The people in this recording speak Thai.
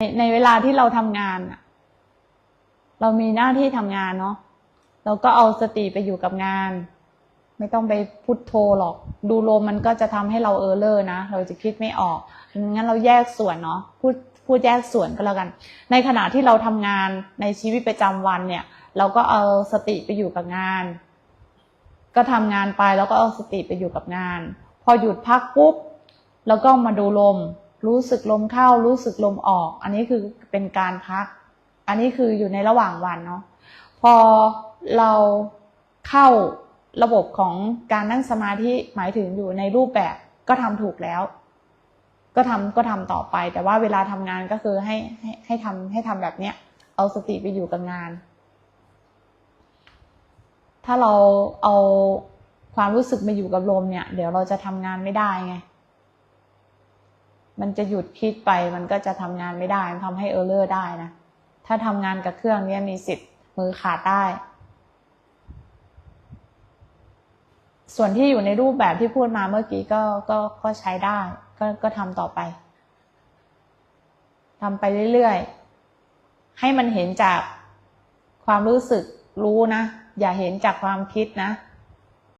ในในเวลาที่เราทำงานอะเรามีหน้าที่ทำงานเนาะเราก็เอาสติไปอยู่กับงาน ไม่ต้องไปพุทโธหรอก ดูลมมันก็จะทำให้เราเออเลอร์นะ เราจะคิดไม่ออกงั้นเราแยกส่วนเนาะพูดพูดแยกส่วนก็แล้วกัน ในขณะที่เราทำงานในชีวิตประจำวันเนี่ย เราก็เอาสติไปอยู่กับงาน ก็ทำงานไปแล้วก็เอาสติไปอยู่กับงาน พอหยุดพักปุ๊บแล้วก็มาดูลม รู้สึกลมเข้า รู้สึกลมออก อันนี้คือเป็นการพัก อันนี้คืออยู่ในระหว่างวันเนาะพอเราเข้าระบบของการนั่งสมาธิหมายถึงอยู่ในรูปแบบก็ทำถูกแล้ว ก็ทำก็ทำต่อไป แต่ว่าเวลาทำงานก็คือให้ให้ให้ทำให้ทำแบบเนี้ยเอาสติไปอยู่กับงาน ถ้าเราเอาความรู้สึกมาอยู่กับลมเนี่ย เดี๋ยวเราจะทำงานไม่ได้ไง มันจะหยุดคิดไปมันก็จะทำงานไม่ได้มันทำให้เออร์เลอร์ได้นะถ้าทำงานกับเครื่องเนี้ยมีสิทธิ์มือขาดได้ ส่วนที่อยู่ในรูปแบบที่พูดมาเมื่อกี้ก็ก็ก็ใช้ได้ ก็ก็ทำต่อไปทำไปเรื่อยๆ ให้มันเห็นจากความรู้สึกรู้นะ อย่าเห็นจากความคิดนะ